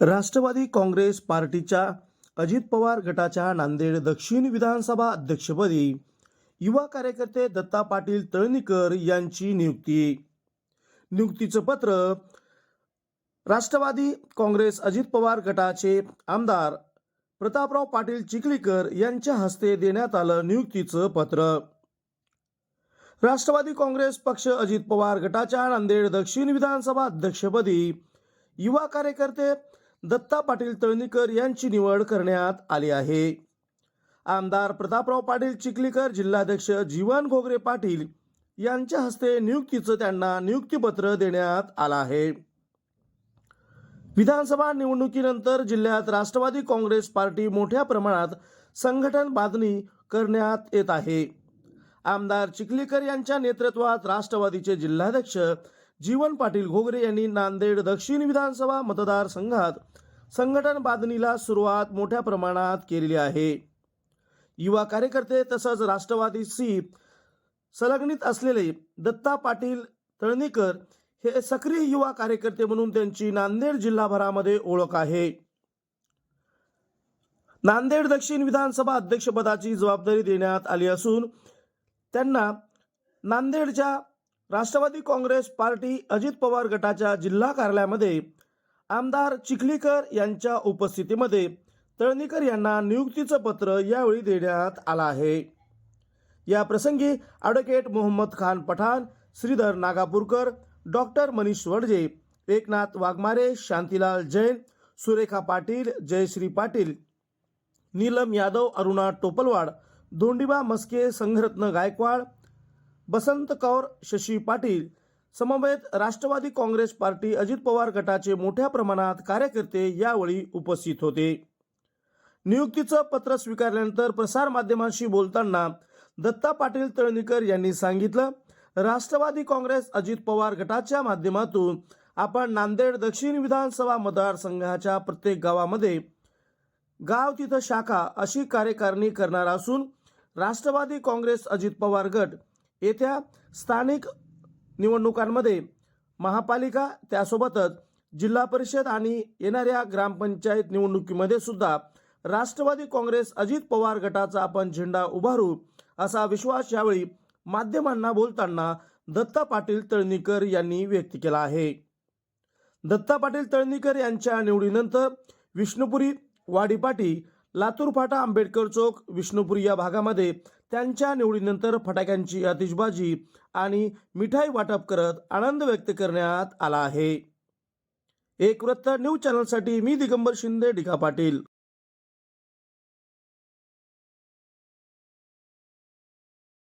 राष्ट्रवादी काँग्रेस पार्टीच्या अजित पवार गटाच्या नांदेड दक्षिण विधानसभा अध्यक्षपदी युवा कार्यकर्ते दत्ता पाटील तळणीकर यांची नियुक्ती. नियुक्तीचं पत्र राष्ट्रवादी काँग्रेस अजित पवार गटाचे आमदार प्रतापराव पाटील चिखलीकर यांच्या हस्ते देण्यात आलं नियुक्तीचं पत्र. राष्ट्रवादी काँग्रेस पक्ष अजित पवार गटाच्या नांदेड दक्षिण विधानसभा अध्यक्षपदी युवा कार्यकर्ते दत्ता पाटील तळणीकर यांची निवड करण्यात आली आहे. आमदार प्रतापराव पाटील चिखलीकर जिल्हाध्यक्ष जीवन घोगरे पाटील यांच्या हस्ते नियुक्तीचं त्यांना नियुक्तीपत्र देण्यात आलं आहे. विधानसभा निवडणुकीनंतर जिल्ह्यात राष्ट्रवादी काँग्रेस पार्टी मोठ्या प्रमाणात संघटन बांधणी करण्यात येत आहे. आमदार चिखलीकर यांच्या नेतृत्वात राष्ट्रवादीचे जिल्हाध्यक्ष जीवन पाटील घोगरे यांनी नांदेड दक्षिण विधानसभा मतदारसंघात संघटन बांधणीला सुरुवात मोठ्या प्रमाणात केलेली आहे. युवा कार्यकर्ते तसंच राष्ट्रवादीशी संलग्नित असलेले दत्ता पाटील तळणीकर हे सक्रिय युवा कार्यकर्ते म्हणून त्यांची नांदेड जिल्हाभरामध्ये ओळख आहे. नांदेड दक्षिण विधानसभा अध्यक्षपदाची जबाबदारी देण्यात आली असून त्यांना नांदेडच्या राष्ट्रवादी काँग्रेस पार्टी अजित पवार गटाच्या जिल्हा कार्यालयामध्ये आमदार चिखलीकर यांच्या उपस्थितीमध्ये तळणीकर यांना नियुक्तीचं पत्र यावेळी देण्यात आलं आहे. या प्रसंगी ॲडव्होकेट मोहम्मद खान पठाण श्रीधर नागापूरकर डॉक्टर मनीष वडजे एकनाथ वाघमारे शांतीलाल जैन सुरेखा पाटील जयश्री पाटील नीलम यादव अरुणा टोपलवाड धोंडिबा मस्के संघरत्न गायकवाड बसंत कौर शशी पाटील समवेत राष्ट्रवादी काँग्रेस पार्टी अजित पवार गटाचे मोठ्या प्रमाणात कार्यकर्ते यावेळी उपस्थित होते. नियुक्तीचं पत्र स्वीकारल्यानंतर प्रसारमाध्यमांशी बोलताना दत्ता पाटील तळणीकर यांनी सांगितलं राष्ट्रवादी काँग्रेस अजित पवार गटाच्या माध्यमातून आपण नांदेड दक्षिण विधानसभा मतदारसंघाच्या प्रत्येक गावामध्ये गाव तिथं शाखा अशी कार्यकारिणी करणार असून राष्ट्रवादी काँग्रेस अजित पवार गट येत्या स्थानिक निवडणुकांमध्ये महापालिका त्यासोबतच जिल्हा परिषद आणि येणाऱ्या ग्रामपंचायत निवडणुकीमध्ये सुद्धा राष्ट्रवादी काँग्रेस अजित पवार गटाचा आपण झेंडा उभारू असा विश्वास यावेळी माध्यमांना बोलताना दत्ता पाटील तळणीकर यांनी व्यक्त केला आहे. दत्ता पाटील तळणीकर यांच्या निवडीनंतर विष्णुपुरी वाडीपाटी लातूर फाटा आंबेडकर चौक विष्णुपुरी या भागामध्ये त्यांच्या निवडीनंतर फटाक्यांची आतिषबाजी आणि मिठाई वाटप करत आनंद व्यक्त करण्यात आला आहे. एक वृत्त न्यूज चॅनलसाठी मी दिगंबर शिंदे डिका पाटील.